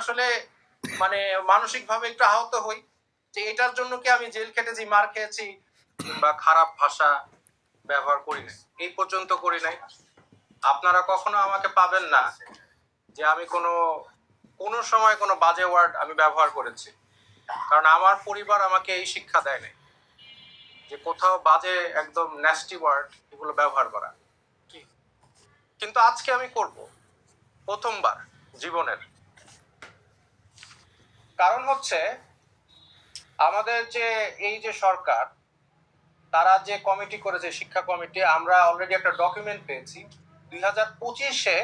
আসলে মানে মানসিক ভাবে একটু আহত হই। যে এটার জন্য কি আমি জেল খেটেছি, মার খেয়েছি বা খারাপ ভাষা ব্যবহার করি নাই? এই পর্যন্ত করি নাই। আপনারা কখনো আমাকে পাবেন না যে আমি কোনো কোনো সময় কোনো বাজে ওয়ার্ড আমি ব্যবহার করেছি। কারণ আমার পরিবার আমাকে এই শিক্ষা দেয় নাই যে কোথাও বাজে একদম ন্যাস্টি ওয়ার্ড এগুলো ব্যবহার করা। কিন্তু আজকে আমি করব প্রথমবার জীবনের। কারণ হচ্ছে আমাদের যে, এই যে সরকার, তারা যে কমিটি করেছে, শিক্ষা কমিটি, আমরা অলরেডি একটা ডকুমেন্ট পেয়েছি। দুই হাজার পঁচিশে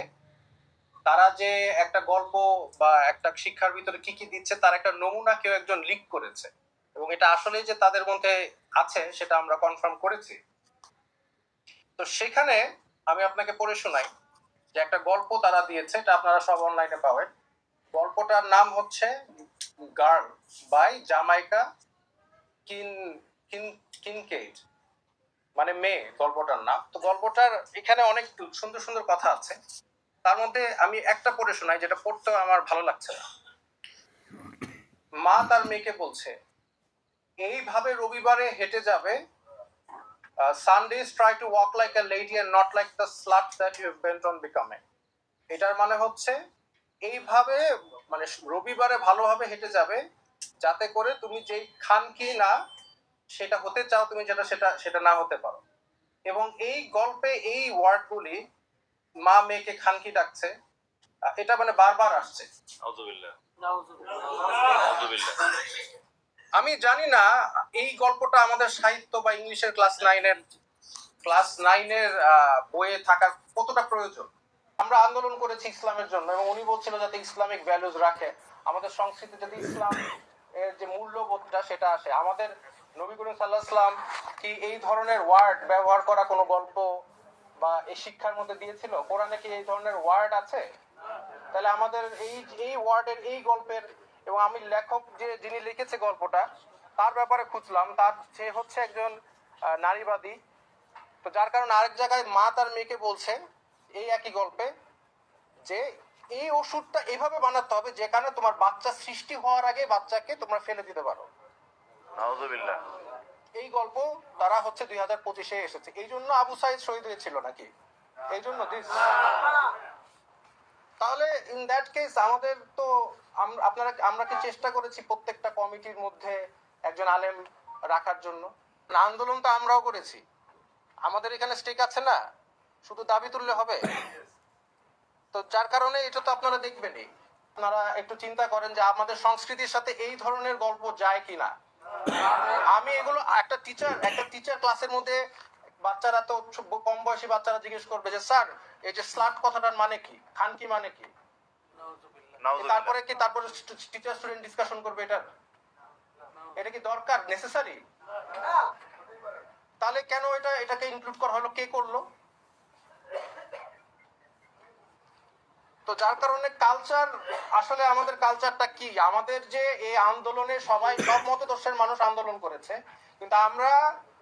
তারা যে একটা গল্প বা একটা শিক্ষার ভিতরে কি কি দিচ্ছে, তার একটা নমুনা কেউ একজন লিক করেছে। এবং এটা আসলেই যে তাদের মধ্যে আছে, সেটা আমরা কনফার্ম করেছি। তো সেখানে আমি আপনাকে পড়ে শোনাই যে একটা গল্প তারা দিয়েছে, এটা আপনারা সব অনলাইনে পাবেন। গল্পটার নাম হচ্ছে গার্ল বাই জামাইকা কিন কিন কিনকেট মানে মেয়ে, গল্পটার নাম। তো গল্পটার এখানে অনেক সুন্দর সুন্দর কথা আছে। তার মধ্যে আমি একটা পড়ে শোনাই, যেটা পড়তেও আমার ভালো লাগছে না। মা তার মেয়েকে বলছে, এইভাবে রবিবারে হেঁটে যাবে Sundays try to walk like a lady and not like the slut that you bent on becoming এটার মানে হচ্ছে, এইভাবে মানে রবিবারে ভালোভাবে হেঁটে যাবে যাতে করে তুমি যেই খান কি না সেটা হতে চাও তুমি যেটা সেটা সেটা না হতে পারো। এবং এই গল্পে এই ওয়ার্ডগুলি মা মেয়েকে খানকি ডাকছে এটা মানে বারবার আসছে। আমি জানি না এই গল্পটা আমাদের সাহিত্য বা ইংলিশের ক্লাস নাইনের ক্লাস নাইনের বইয়ে থাকার কতটা প্রয়োজন। আমরা আন্দোলন করেছি ইসলামের জন্য এবং উনি বলছিল যাতে ইসলামিক ভ্যালুজ রাখে। আমাদের সংস্কৃতি যদি ইসলাম এর যে মূল্যবোধটা সেটা আসে। আমাদের নবী করিম সাল্লাহাম কি এই ধরনের ওয়ার্ড ব্যবহার করা কোনো গল্প বা এই শিক্ষার মধ্যে দিয়েছিল? কোরআনে কি এই ধরনের ওয়ার্ড আছে? তাহলে আমাদের এই এই ওয়ার্ডের এই গল্পের এবং আমি লেখক যে যিনি লিখেছে গল্পটা, তার ব্যাপারে খুঁজলাম। তার সে হচ্ছে একজন নারীবাদী। তো যার কারণে আরেক জায়গায় মা তার মেয়েকে বলছে এই একই গল্পে যে এই ওষুধটা এভাবে বানাতে হবে যেখানে তোমার বাচ্চা সৃষ্টি হওয়ার আগে বাচ্চাকে তোমরা ফেলে দিতে পারো। এই গল্প তারা হচ্ছে দুই হাজার পঁচিশে এসেছে। এই জন্য আবু সাইদ শহীদ হয়েছিল নাকি? এই জন্য তাহলে ইন দ্যাট কেস আমাদের তো আপনারা আমরা কি চেষ্টা করেছি প্রত্যেকটা কমিটির মধ্যে একজন আলেম রাখার জন্য? আন্দোলন তো আমরাও করেছি। আমাদের এখানে স্টেক আছে না? শুধু দাবি তুললে হবে? তো যার কারণে এটা তো আপনারা দেখবেনই। আপনারা একটু চিন্তা করেন যে আমাদের সংস্কৃতির সাথে এই ধরনের গল্প যায় কিনা। আমি এগুলো একটা টিচার একটা টিচার ক্লাসের মধ্যে বাচ্চারা তো কম বয়সী বাচ্চারা জিজ্ঞেস করবে যে স্যার এই যে স্লাট কথাটার মানে কি? খান কি মানে কি? তারপরে কি তারপরে টিচার স্টুডেন্ট ডিসকাশন করবে এটা এটা কি দরকার? নেসেসারি তাহলে কেন এটা এটাকে ইনক্লুড করা হলো? কে করল? তো যার কারণে কালচার আসলে আমাদের কালচারটা কি? আমাদের যে এই আন্দোলনে সবাই সব মতদর্শের মানুষ আন্দোলন করেছে, কিন্তু আমরা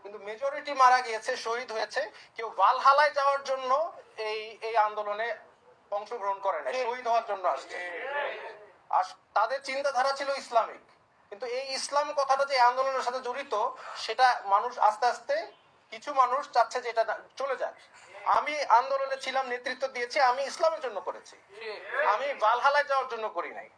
কিন্তু মেজরিটি মারা গিয়েছে, শহীদ হয়েছে। কেউ ভালহালায় যাওয়ার জন্য এই এই আন্দোলনে অংশগ্রহণ করে না শহীদ হওয়ার জন্য আসছে। আর তাদের চিন্তাধারা ছিল ইসলামিক। কিন্তু এই ইসলাম কথাটা যে আন্দোলনের সাথে জড়িত, সেটা মানুষ আস্তে আস্তে কিছু মানুষ চাচ্ছে যে এটা চলে যাক। আমি আন্দোলনে ছিলাম, নেতৃত্ব দিয়েছি, আমি ইসলামের জন্য করেছি। আমি বালহালায় যাওয়ার জন্য করি নাই।